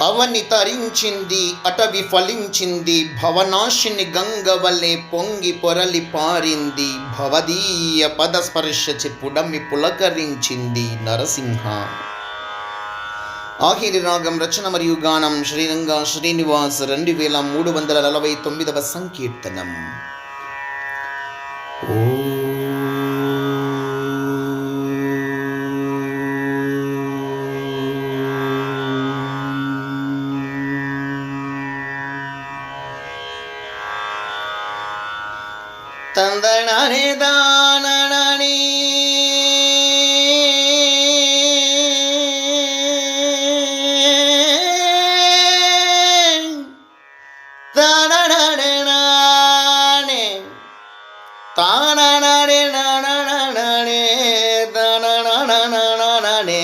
అవని తరించింది అటవి ఫలించింది భవనాశిని గంగ పొంగి పొరలి పారింది భవదీయ పదస్పర్శ చెప్పుడమ్మి పులకరించింది నరసింహ. ఆఖిరి రాగం రచన మరియు గానం శ్రీరంగ శ్రీనివాస్ రెండు వేల మూడు వందల నలభై తొమ్మిదవ సంకీర్తనం. తందననే దాననని తాననననానే తానననే నననననే తననననననే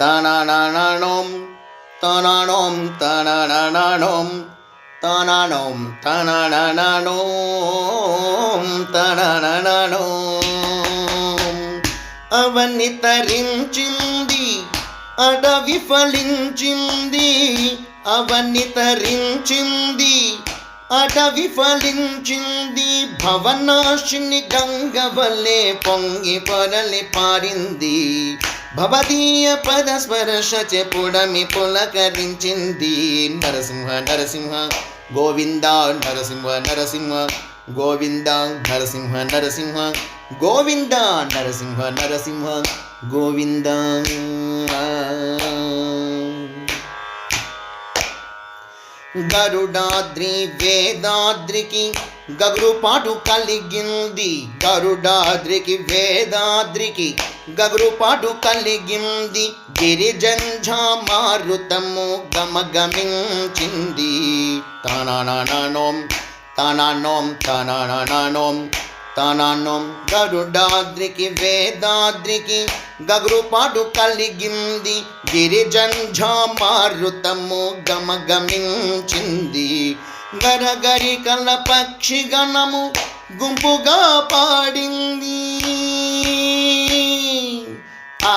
తననననం తననం తననననం తననం తననననోం తననననోం. అవన్నీ తరించింది అడవి ఫలించింది. అవన్నీ తరించింది అటవి ఫలించింది. భవనాశిని గంగ వల్లే పొంగి పొరలి పారింది. భవదీయ పద స్పర్శ చెప్పుడమి పులకరించింది. నరసింహ నరసింహ. గోవింద నరసింహ నరసింహ. గోవింద నరసింహ నరసింహ. గోవింద నరసింహ నరసింహ. గోవింద. గరుడాద్రి వేదాద్రికి గగురుపాటు కలిగింది. గరుడాద్రికి వేదాద్రికి గగురుపాటు కలిగింది. గిరిజంఝా మారుతము గమగమించింది. తననననోం తననోం తనననోం తననోం గరుడాద్రికి వేదాద్రికి గగురుపాటు కలిగింది గిరిజంఝామారుతము గమగమించింది గరగరి కల పక్షి గణము గుంపుగా పాడింది ఆ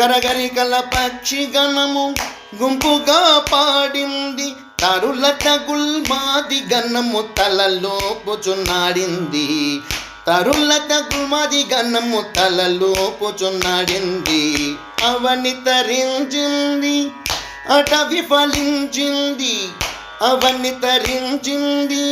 గరగరి గల పక్షి గణము గుంపుగా పాడింది. తరులత గుల్మాది గన్నము తలలో పుచున్నాడింది. తరులత గుల్మాది గన్నము తలలో పుచున్నాడింది. అవని తరించింది అటవి ఫలించింది అవని తరించింది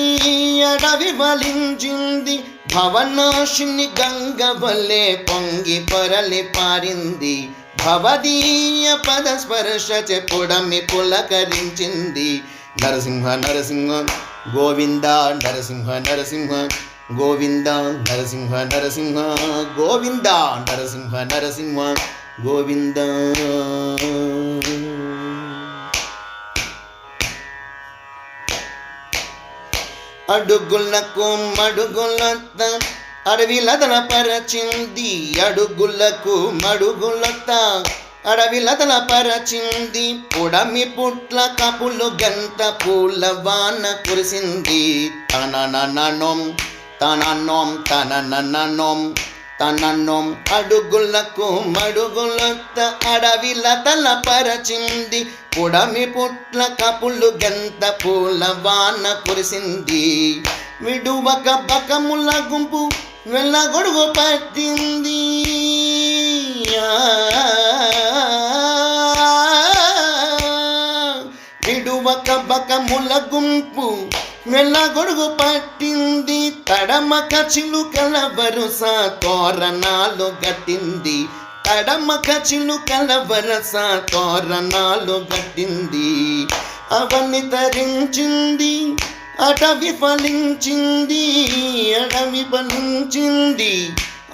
అడవి ఫలించింది భవనాశిని గంగ వల్లే పొంగి పొరలి పారింది. భవదీయ పద స్పర్శ చెప్పుడమి పులకరించింది. నరసింహ నరసింహ గోవింద నరసింహ నరసింహ గోవింద నరసింహ నరసింహ గోవింద నరసింహ నరసింహ గోవింద. అడుగులకు మడుగులత అడవిలతల పరచింది అడుగులకు మడుగులత అడవిలతల పరచింది పొడమి పుట్ల కపులు గంత పూల వాన కురిసింది. తననననొం తననొం తన తననొం అడుగులకు మడుగులత అడవిలతల పరచింది పొడమి పుట్ల కపులు గంత పూల వాన కురిసింది. విడువక బకముల గుంపు వెళ్ళగొడుగు పట్టింది. విడువక బకముల గుంపు వెళ్ళగొడుగు పట్టింది. తడమక చిలుకల వరుస తోరణాలు గట్టింది. తడమక చిలుకల వరస తోరణాలు గట్టింది. అవన్నీ తరించింది. అటవి ఫలించింది అడవి ఫలించింది.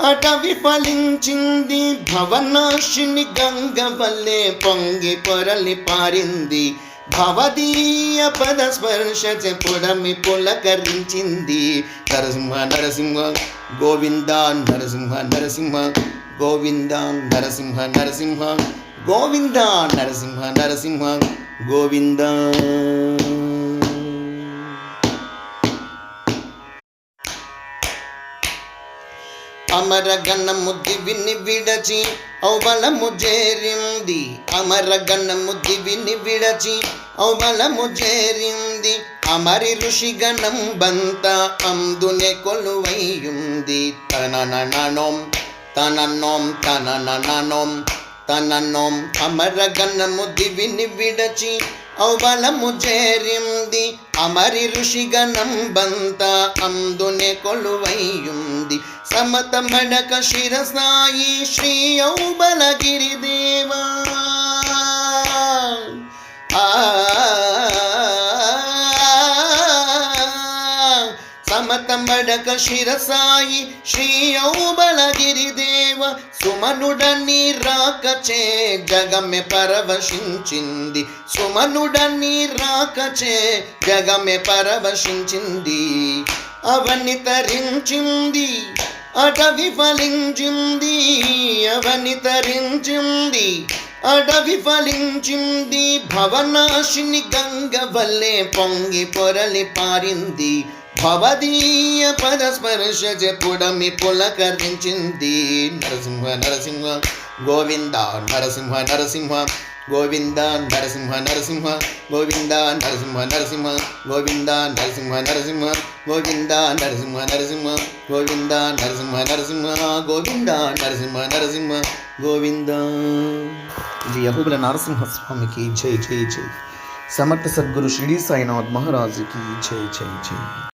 అటవి ఫలించింది భవనాశిని గంగ వల్లే పొంగి పొరలి పారింది. భవదీయ పద స్పర్శ చెప్పుడమి పులకరించింది. నరసింహ నరసింహ గోవింద నరసింహ నరసింహ గోవింద నరసింహ నరసింహ గోవింద నరసింహ నరసింహ గోవింద. అమర గణము దివిని విడచి ఔబలము చేరింది అమర గణము దివిని విడచి ఔబలము చేరింది అమరి ఋషి గణం బంత అందునే కొలువైయుంది. తననననోం తనన్నోం తననననోం తనన్నోం. అమర గణము దివిని విడచి ಔಬಲಮು ಜೇರಿಂದಿ ಅಮರಿ ಋಷಿಗಣಂಬಂತ ಅಂದುನೆ ಕೊಳುವೈಯುಂದಿ ಸಮತ ಮಡಕ ಶಿರಸಾಯಿ ಶ್ರೀ ಔಬಲಗಿರಿ ದೇವ ಆ దేవా ఆ సమత శిరసాయి శ్రీ ఔబలగిరి దేవ సుమనుడని రాకచే జగమె పరవశించింది. సుమనుడని రాకచే జగమె పరవశించింది. అవని తరించింది అటవి ఫలించింది. అవని తరించింది అడవి ఫలించింది. భవనాశిని గంగ వల్లే పొంగి పొరలి పారింది. భవదీయ పరస్పర్శ చెప్పుడమి పులకరించింది నరసింహ నరసింహ గోవింద నరసింహ నరసింహ గోవింద నరసింహ నరసింహ గోవింద నరసింహ నరసింహ గోవింద నరసింహ నరసింహ గోవింద నరసింహ నరసింహ గోవింద నరసింహ నరసింహ గోవింద నరసింహ నరసింహ గోవింద. ఇది యహుబుల నరసింహస్వామికి జై జై జై. సమర్థ సద్గురు షిరిడి సాయినాథ్ మహారాజుకి జై జై జై.